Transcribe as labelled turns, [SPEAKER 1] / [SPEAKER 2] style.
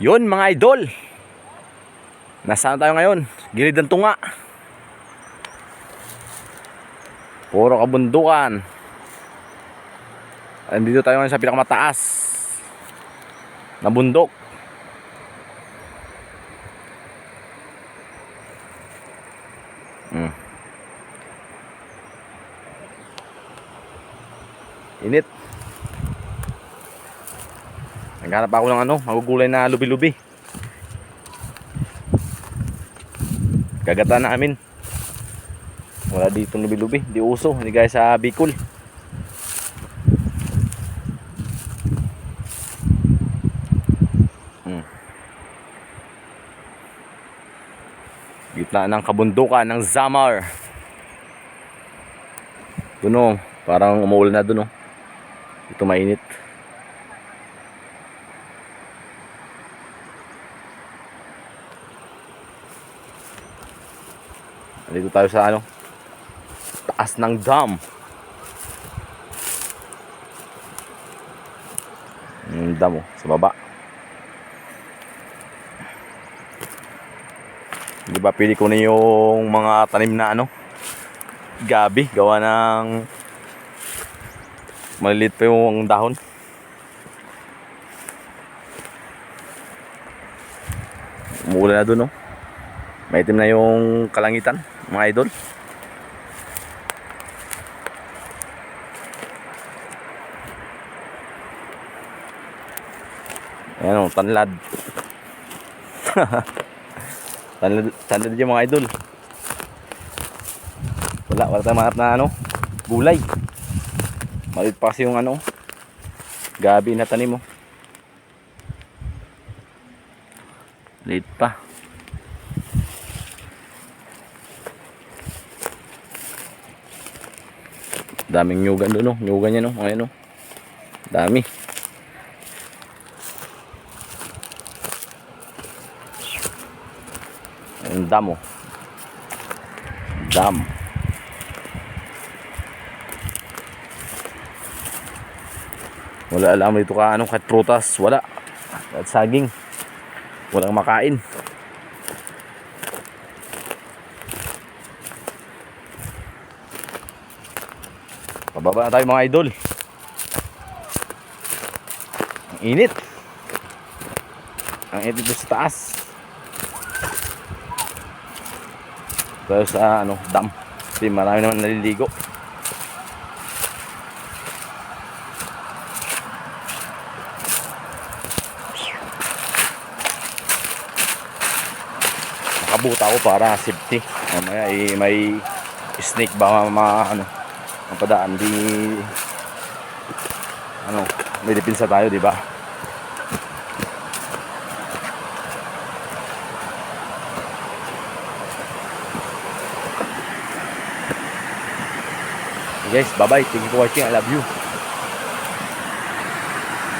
[SPEAKER 1] Yun mga idol. Nasaan tayo ngayon? Gilid ng tunga. Puro kabundukan. Andito tayo ngayon sa pinakamataas na bundok. Hmm. Init. Naghanap ako ng ano, magugulay na lubi-lubi. Kagata namin. Wala dito lubi-lubi, di uso, hindi gaya sa Bicol. Hmm. Gitna ng kabundukan ng Zamar. Doon oh, parang umuulan na doon oh. Ito mainit. Dito tayo sa ano? Taas ng dam. Yung dam oh, sa baba. Di ba pili ko na yung mga tanim na ano? Gabi, gawa ng maliliit pa yung dahon. Umuulan na dun, oh. Maitim na yung kalangitan, mga idol. Ayan o, tanlad. tanlad, tanlad yung mga idol. Wala, wala tayong mahanap na ano, gulay. Malit pa kasi yung ano, gabi na tanim mo. Late pa. Daming nyugan doon, no? Nyugan niya, no? Ayan, no? Dami. Ang damo. Dam. Wala alam dito ka anong kahit prutas, wala. At saging. Walang makain. Pababa na tayo mga idol. Ang init. Ang init dito sa taas. Tayo sa ano, dam. Kasi marami naman naliligo. Nakabuta ako para safety. Mamaya eh, may snake ba mga ano, ang padaan di ano may depensa tayo di ba? Guys bye bye thank you for watching. I love you